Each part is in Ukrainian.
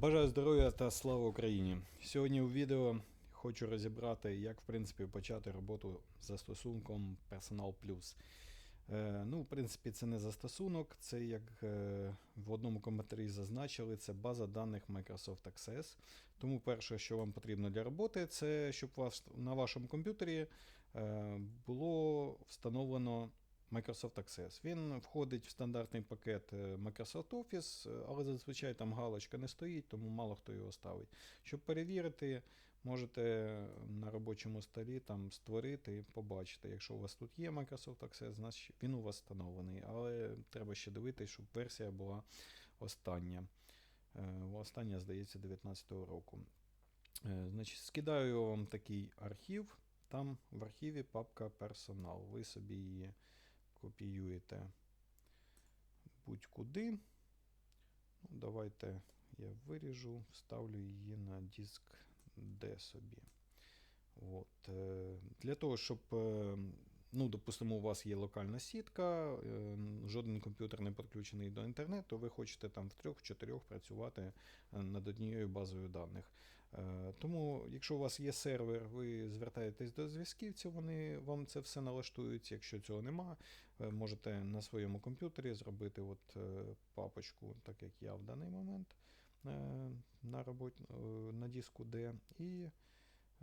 Бажаю здоров'я та слава Україні! Сьогодні у відео хочу розібрати, як в принципі почати роботу застосунком Personal Plus. Е, ну, в принципі, це не застосунок, це як е, в одному коментарі зазначили, це база даних Microsoft Access. Тому перше, що вам потрібно для роботи, це щоб вас на вашому комп'ютері е, було встановлено Microsoft Access. Він входить в стандартний пакет е, Microsoft Office, е, але зазвичай там галочка не стоїть, тому мало хто його ставить. Щоб перевірити, можете на робочому столі там створити і побачити. Якщо у вас тут є Microsoft Access, значить він у вас встановлений. Але треба ще дивитися, щоб версія була остання. Е, Остання, здається, 2019 року. Значить, скидаю вам такий архів. Там в архіві папка персонал. Ви собі її копіюєте будь-куди. Ну, давайте я виріжу, вставлю її на диск D собі. От. е, Для того, щоб, е, ну, допустимо, у вас є локальна сітка, е, жоден комп'ютер не підключений до інтернету, ви хочете там в трьох-чотирьох працювати над однією базою даних. Тому, якщо у вас є сервер, ви звертаєтесь до зв'язківців, вони вам це все налаштують. Якщо цього нема, можете на своєму комп'ютері зробити от е, папочку, так як я в даний момент е, на, робот... е, на диску D, і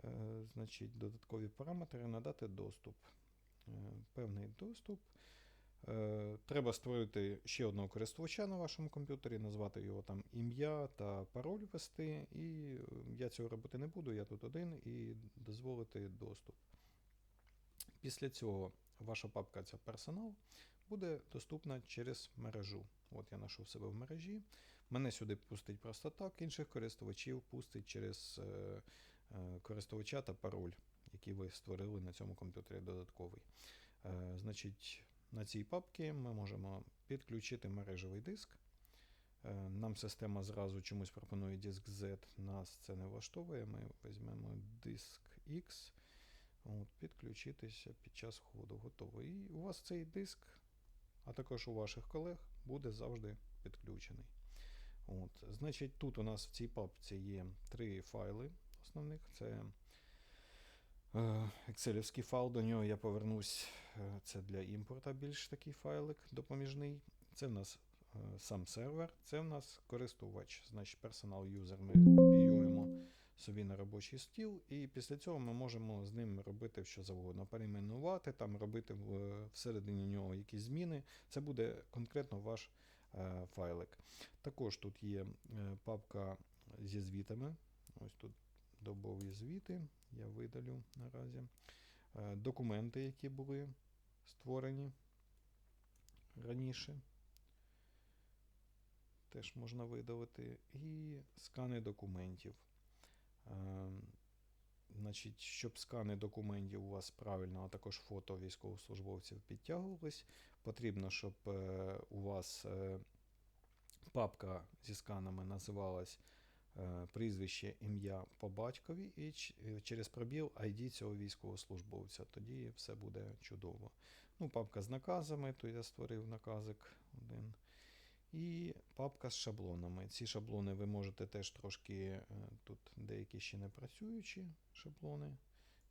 е, значить, додаткові параметри надати доступ. Е, Певний доступ. Е, Треба створити ще одного користувача на вашому комп'ютері, назвати його там ім'я та пароль ввести. І е, я цього робити не буду, я тут один, і дозволити доступ. Після цього ваша папка ця персонал буде доступна через мережу. От я знайшов себе в мережі. Мене сюди пустить просто так, інших користувачів пустить через е, е, користувача та пароль, який ви створили на цьому комп'ютері додатковий. Е, значить, на цій папці ми можемо підключити мережевий диск. Нам система зразу чомусь пропонує диск Z, нас це не влаштовує. Ми візьмемо диск X, от, підключитися під час входу. Готово. І у вас цей диск, а також у ваших колег, буде завжди підключений. От, значить, тут у нас в цій папці є три файли основних. Це е, Excelівський файл, до нього я повернусь. Е, Це для імпорта більш такий файлик допоміжний. Це в нас е, сам сервер, це в нас користувач. Значить, персонал юзер ми копіюємо собі на робочий стіл, і після цього ми можемо з ним робити що завгодно. Перейменувати, там робити всередині нього якісь зміни. Це буде конкретно ваш е, файлик. Також тут є е, папка зі звітами. Ось тут добові звіти. Я видалю наразі. Е, Документи, які були створені раніше. Теж можна видалити. І скани документів. Е, Значить, щоб скани документів у вас правильно, а також фото військовослужбовців підтягувались, потрібно, щоб е, у вас е, папка зі сканами називалась е, прізвище, ім'я по батькові і через пробіл ID цього військовослужбовця. Тоді все буде чудово. Ну, папка з наказами, то я створив наказик один. І папка з шаблонами. Ці шаблони ви можете теж трошки, е, тут деякі ще не працюючі шаблони.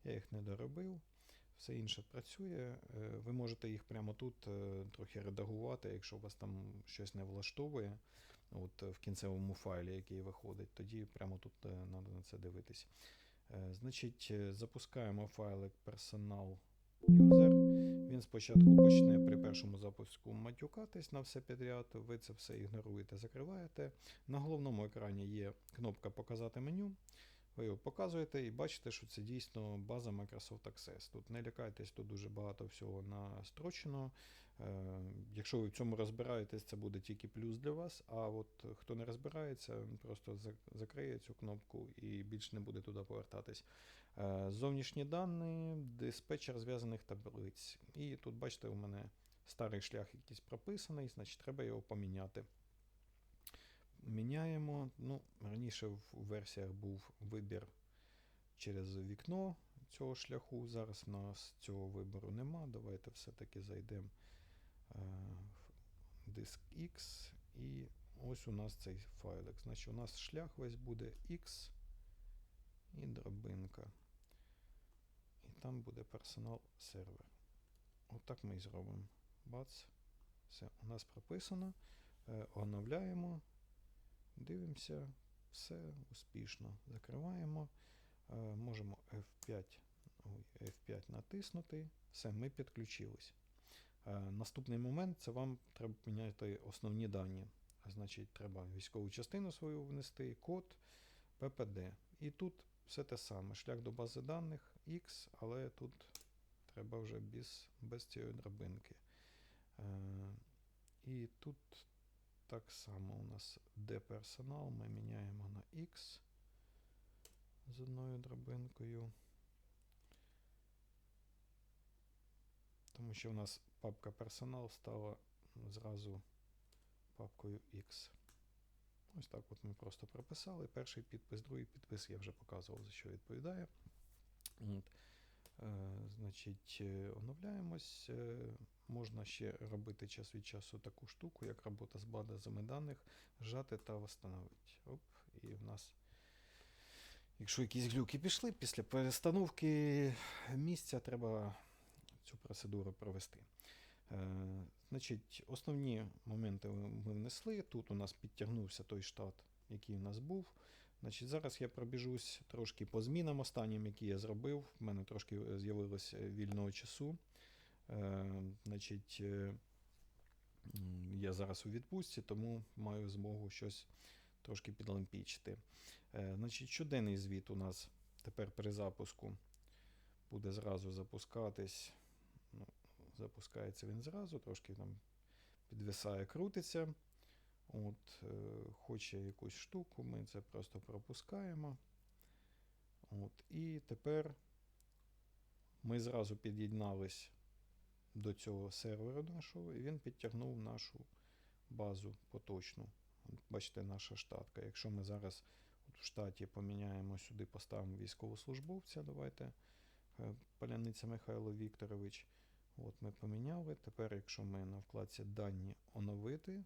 Я їх не доробив. Все інше працює. Е, Ви можете їх прямо тут е, трохи редагувати, якщо у вас там щось не влаштовує. От в кінцевому файлі, який виходить, тоді прямо тут треба на це дивитись. Значить, запускаємо файлик personal user. Він спочатку почне при першому запуску матюкатись на все підряд. Ви це все ігноруєте, закриваєте. На головному екрані є кнопка Показати меню. Ви його показуєте і бачите, що це дійсно база Microsoft Access. Тут не лякайтесь, тут дуже багато всього настрочено. Е, Якщо ви в цьому розбираєтесь, це буде тільки плюс для вас. А от хто не розбирається, просто закриє цю кнопку і більше не буде туди повертатись. Е, Зовнішні дані, диспетчер зв'язаних таблиць. І тут, бачите, у мене старий шлях якийсь прописаний, значить треба його поміняти. Міняємо. Ну, раніше в версіях був вибір через вікно цього шляху. Зараз у нас цього вибору нема. Давайте все-таки зайдемо е, в диск X і ось у нас цей файлик. Значить, у нас шлях весь буде X і драбинка. І там буде персонал сервер. Отак ми і зробимо. Бац. Все, у нас прописано. Е, оновляємо. Дивимося. Все успішно. Закриваємо. Е, можемо F5, F5 натиснути. Все, ми підключились. Е, наступний момент це вам треба поміняти основні дані. Значить, треба військову частину свою внести, код, PPD. І тут все те саме. Шлях до бази даних X, але тут треба вже без, без цієї драбинки. Е, і тут так само у нас де персонал, ми міняємо на X з одною драбинкою. Тому що в нас папка персонал стала зразу папкою X. Ось так от ми просто прописали. Перший підпис, другий підпис я вже показував, за що відповідає. От. Значить, е, оновляємось. Е, можна ще робити час від часу таку штуку, як робота з базами даних, зжати та встановити. Оп, і в нас, якщо якісь глюки пішли, після перестановки місця треба цю процедуру провести. Е, значить, основні моменти ми внесли. Тут у нас підтягнувся той штат, який у нас був. Значить, Зараз я пробіжусь трошки по змінам останнім, які я зробив. У мене трошки з'явилося вільного часу. Е, значить, е, Я зараз у відпустці, тому маю змогу щось трошки підлампічити. Е, значить, Щоденний звіт у нас тепер при запуску буде зразу запускатись. Ну, Запускається він зразу, трошки там підвисає, крутиться. От, е, Хоче якусь штуку, ми це просто пропускаємо. От, І тепер ми зразу під'єднались до цього сервера нашого, і він підтягнув нашу базу поточну. От, Бачите, наша штатка. Якщо ми зараз от в штаті поміняємо сюди, поставимо військовослужбовця, давайте е, Паляниця Михайло Вікторович. От Ми поміняли. Тепер, якщо ми на вкладці Дані оновити,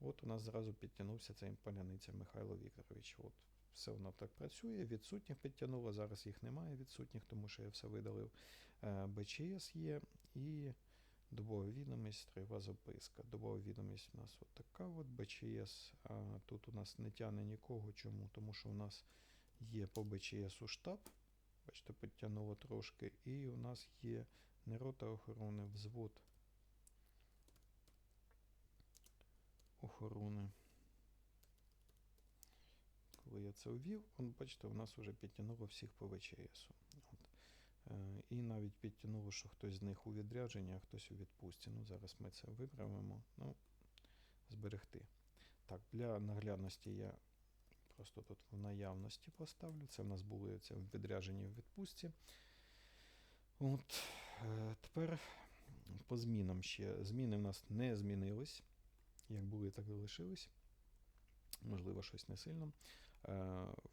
от у нас зразу підтягнувся цей Паляниця Михайло Вікторович. От Все воно так працює. Відсутніх підтягнуло. Зараз їх немає відсутніх, тому що я все видалив. Е, БЧС є і добова відомість, трива записка. Добова відомість у нас от така от БЧС. А тут у нас не тягне нікого. Чому? Тому що у нас є по БЧС у штаб. Бачите, підтягнуло трошки. І у нас є не рота охорони, взвод охорони. Коли я це ввів, он, бачите, у нас вже підтягнуло всіх по ВЧС. От. Е, і навіть підтягнуло, що хтось з них у відрядженні, а хтось у відпустці. Ну, Зараз ми це виправимо. Ну, зберегти. Так, для наглядності я просто тут в наявності поставлю. Це в нас були це в відрядженні в відпустці. От, е, Тепер по змінам ще. Зміни в нас не змінились. Як були, так і лишились. Можливо, щось не сильно. Е,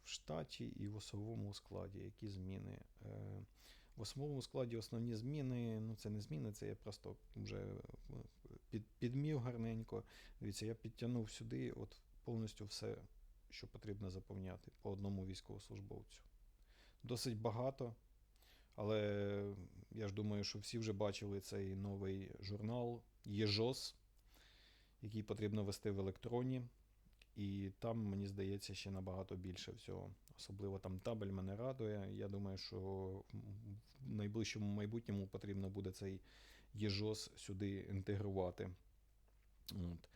в штаті і в особовому складі. Які зміни? Е, в особовому складі основні зміни, ну це не зміни, це я просто вже під, підмів гарненько. Дивіться, я підтягнув сюди от повністю все, що потрібно заповняти по одному військовослужбовцю. Досить багато. Але я ж думаю, що всі вже бачили цей новий журнал ЄЖОС, який потрібно вести в електроні. І там, мені здається, ще набагато більше всього. Особливо там табель мене радує. Я думаю, що в найближчому майбутньому потрібно буде цей ЄЖОС сюди інтегрувати. От.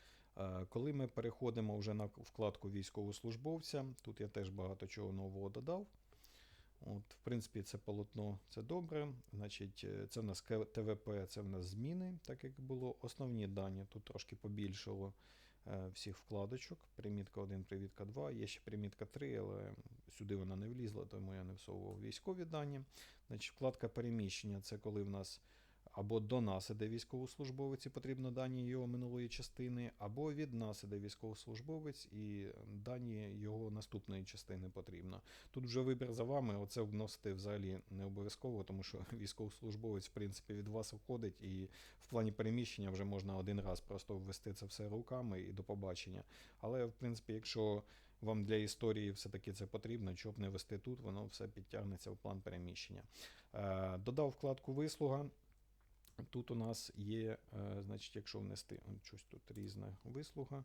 Коли ми переходимо вже на вкладку військовослужбовця, тут я теж багато чого нового додав. От, В принципі, це полотно це добре. Значить, Це в нас ТВП, це в нас зміни, так як було. Основні дані тут трошки побільшало е, всіх вкладочок. Примітка 1, примітка 2. Є ще примітка 3, але сюди вона не влізла, тому я не всовував військові дані. Значить, Вкладка переміщення це коли в нас або до нас іде військовослужбовець і потрібно дані його минулої частини, або від нас іде військовослужбовець і дані його наступної частини потрібно. Тут вже вибір за вами, оце вносити взагалі не обов'язково, тому що військовослужбовець, в принципі, від вас уходить, і в плані переміщення вже можна один раз просто ввести це все руками і до побачення. Але, в принципі, якщо вам для історії все-таки це потрібно, чого б не вести тут, воно все підтягнеться в план переміщення. Е, Додав вкладку вислуга. Тут у нас є, е, значить, якщо внести щось тут різна вислуга,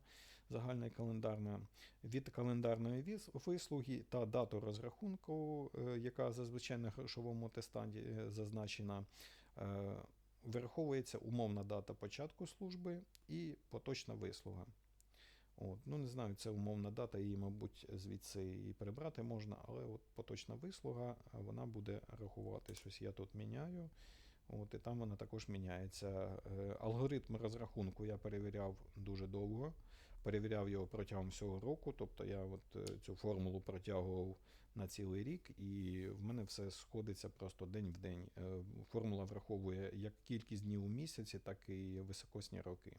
загальна календарна, від календарної вислуги та дату розрахунку, е, яка зазвичай на грошовому тестанді е, зазначена, вираховується умовна дата початку служби і поточна вислуга. От, ну, не знаю, це умовна дата, її, мабуть, звідси і перебрати можна, але от поточна вислуга, вона буде рахуватись. Ось я тут міняю. От, і там вона також міняється. Е, Алгоритм розрахунку я перевіряв дуже довго. Перевіряв його протягом всього року. Тобто я от е, цю формулу протягував на цілий рік, і в мене все сходиться просто день в день. Е, Формула враховує як кількість днів у місяці, так і високосні роки.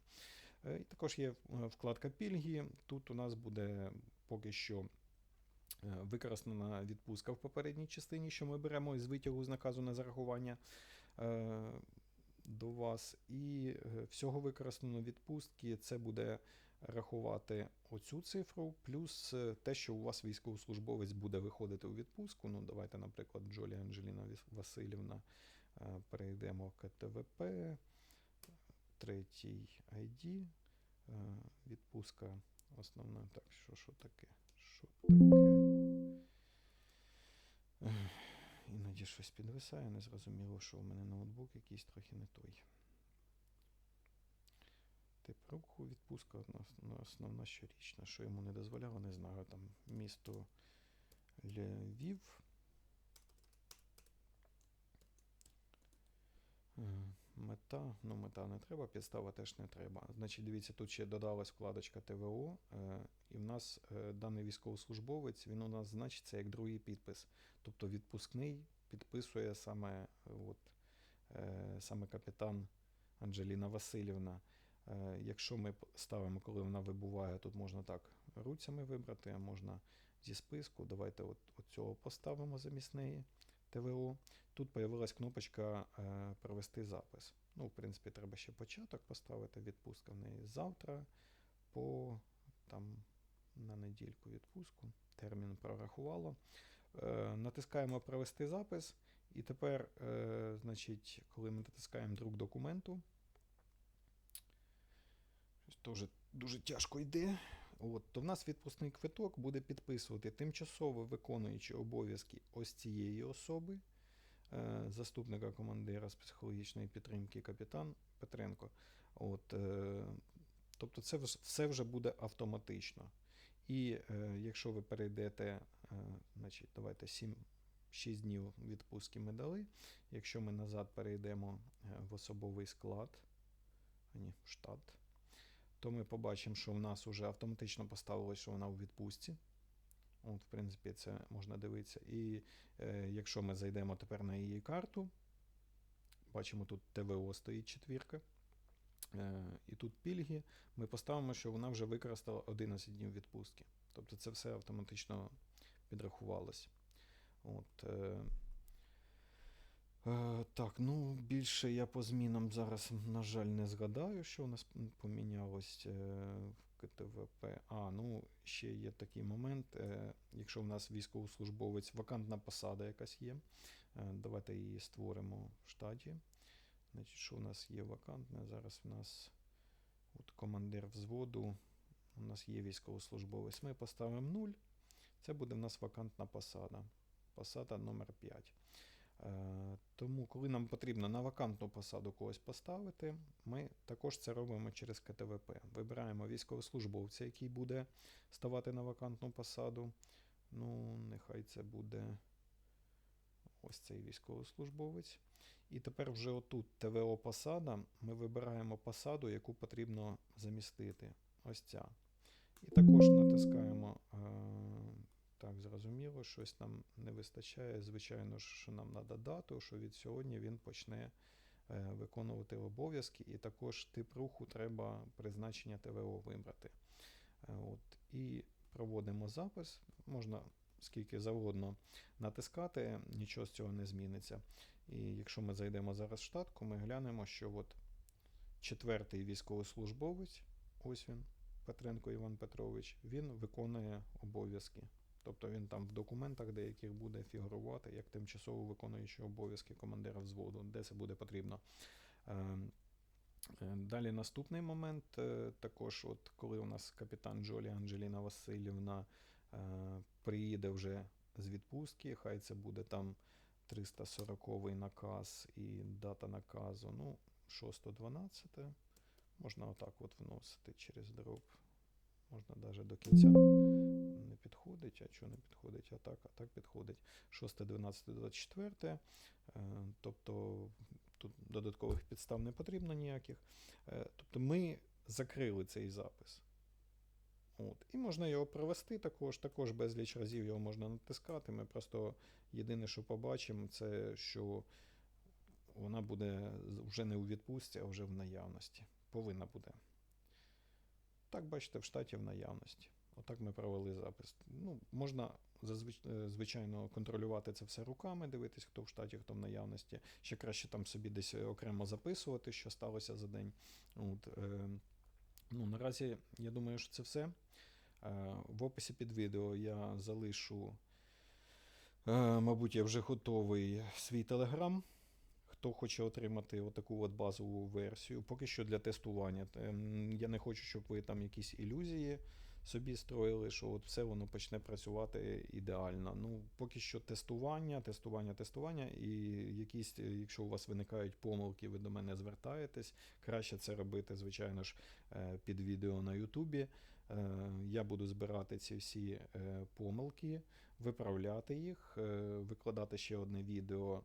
І також є вкладка пільги. Тут у нас буде поки що використана відпустка в попередній частині, що ми беремо із витягу з наказу на зарахування до вас. І е, всього використано відпустки це буде рахувати оцю цифру, плюс е, те, що у вас військовослужбовець буде виходити у відпустку. Ну, давайте, наприклад, Джолі Анджеліна Васильівна е, перейдемо в КТВП, третій ID, е, відпустка основна. Так, що, що таке? Що таке? Іноді щось підвисає, не зрозуміло, що у мене ноутбук якийсь трохи не той. Тип руху, відпустка основна щорічна. Що йому не дозволяло, не знаю. Там місто Львів. Е, Мета, ну мета не треба, підстава теж не треба. Значить, дивіться, тут ще додалась вкладочка ТВО, е, і в нас е, даний військовослужбовець, він у нас значиться як другий підпис. Тобто відпускний підписує саме, е, от, е, саме капітан Анджеліна Васильівна. Якщо ми ставимо, коли вона вибуває, тут можна так руцями вибрати, а можна зі списку. Давайте от, от цього поставимо замість неї. ТВО. Тут появилась кнопочка провести запис. Ну, в принципі, треба ще початок поставити. Відпустка в неї завтра по там на недільку відпустку. Термін прорахувало. Е, натискаємо провести запис. І тепер, е, значить, коли ми натискаємо друк документу, теж дуже тяжко йде. От, то в нас відпускний квиток буде підписувати тимчасово виконуючи обов'язки ось цієї особи, е, заступника командира з психологічної підтримки капітан Петренко. От, е, тобто це все вже буде автоматично. І е, якщо ви перейдете, е, значить, давайте 7, 6 днів відпустки ми дали. Якщо ми назад перейдемо е, в особовий склад, а ні, в штат, то ми побачимо, що в нас вже автоматично поставилось, що вона у відпустці. От, в принципі, це можна дивитися. І е, якщо ми зайдемо тепер на її карту, бачимо, тут ТВО стоїть четвірка. Е, і тут пільги. Ми поставимо, що вона вже використала 11 днів відпустки. Тобто це все автоматично підрахувалось. От, е, Е, так, ну більше я по змінам зараз, на жаль, не згадаю, що у нас помінялось е, в КТВП. А, ну ще є такий момент. Е, якщо в нас військовослужбовець, вакантна посада якась є, е, давайте її створимо в штаті. Значить, що у нас є вакантне? Зараз в нас от командир взводу, у нас є військовослужбовець. Ми поставимо 0. Це буде в нас вакантна посада. Посада номер 5. Е, Тому, коли нам потрібно на вакантну посаду когось поставити, ми також це робимо через КТВП. Вибираємо військовослужбовця, який буде ставати на вакантну посаду. Ну, нехай це буде ось цей військовослужбовець. І тепер вже отут ТВО посада. Ми вибираємо посаду, яку потрібно замістити. Ось ця. І також натискаємо. е, Так, зрозуміло, щось нам не вистачає. Звичайно, що нам треба дату, що від сьогодні він почне е, виконувати обов'язки, і також тип руху треба призначення ТВО вибрати. Е, От, і проводимо запис. Можна скільки завгодно натискати, нічого з цього не зміниться. І якщо ми зайдемо зараз в штатку, ми глянемо, що от четвертий військовослужбовець, ось він, Петренко Іван Петрович, він виконує обов'язки. Тобто він там в документах деяких буде фігурувати як тимчасово виконуючий обов'язки командира взводу, де це буде потрібно. Ем, е, Далі наступний момент, е, також, от коли у нас капітан Джолі Анджеліна Васильівна е, приїде вже з відпустки, хай це буде там 340 наказ і дата наказу. Ну, 6.12. Можна отак от вносити через дроб. Можна навіть до кінця не підходить, а що не підходить, а так, а так підходить. 6, 12, 24. Е, Тобто тут додаткових підстав не потрібно ніяких. Е, Тобто ми закрили цей запис. От. І можна його провести також, також безліч разів його можна натискати. Ми просто єдине, що побачимо, це що вона буде вже не у відпустці, а вже в наявності. Повинна буде. Так, бачите, в штаті в наявності. Отак ми провели запис. Ну, можна е, звичайно контролювати це все руками, дивитись, хто в штаті, хто в наявності. Ще краще там собі десь е, окремо записувати, що сталося за день. От, е, ну, наразі я думаю, що це все. Е, в описі під відео я залишу, е, мабуть, я вже готовий свій телеграм. Хто хоче отримати отаку от базову версію, поки що для тестування. Я не хочу, щоб ви там якісь ілюзії собі строїли, що от все воно почне працювати ідеально. Ну, поки що тестування, тестування, тестування, і якісь, е, якщо у вас виникають помилки, ви до мене звертаєтесь. Краще це робити, звичайно ж, е, під відео на Ютубі. Е, Я буду збирати ці всі помилки, виправляти їх, викладати ще одне відео.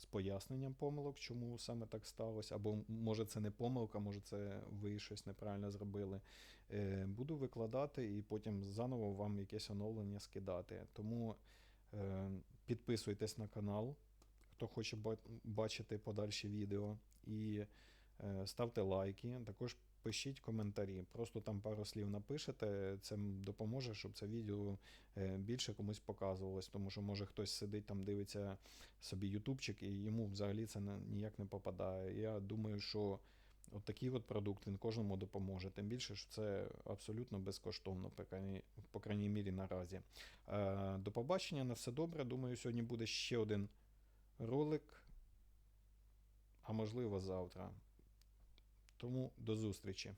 З поясненням помилок, чому саме так сталося, або може це не помилка, може це ви щось неправильно зробили. Е, Буду викладати і потім заново вам якесь оновлення скидати. Тому е, підписуйтесь на канал, хто хоче бачити подальші відео, і е, ставте лайки. Також пишіть коментарі. Просто там пару слів напишете, це допоможе, щоб це відео е, більше комусь показувалось, тому що може хтось сидить там, дивиться собі ютубчик, і йому взагалі це ніяк не попадає. Я думаю, що от такий от продукт він кожному допоможе. Тим більше, що це абсолютно безкоштовно, по крайній, мірі наразі. Е, до побачення, на все добре. Думаю, сьогодні буде ще один ролик, а можливо завтра. Тому до зустрічі.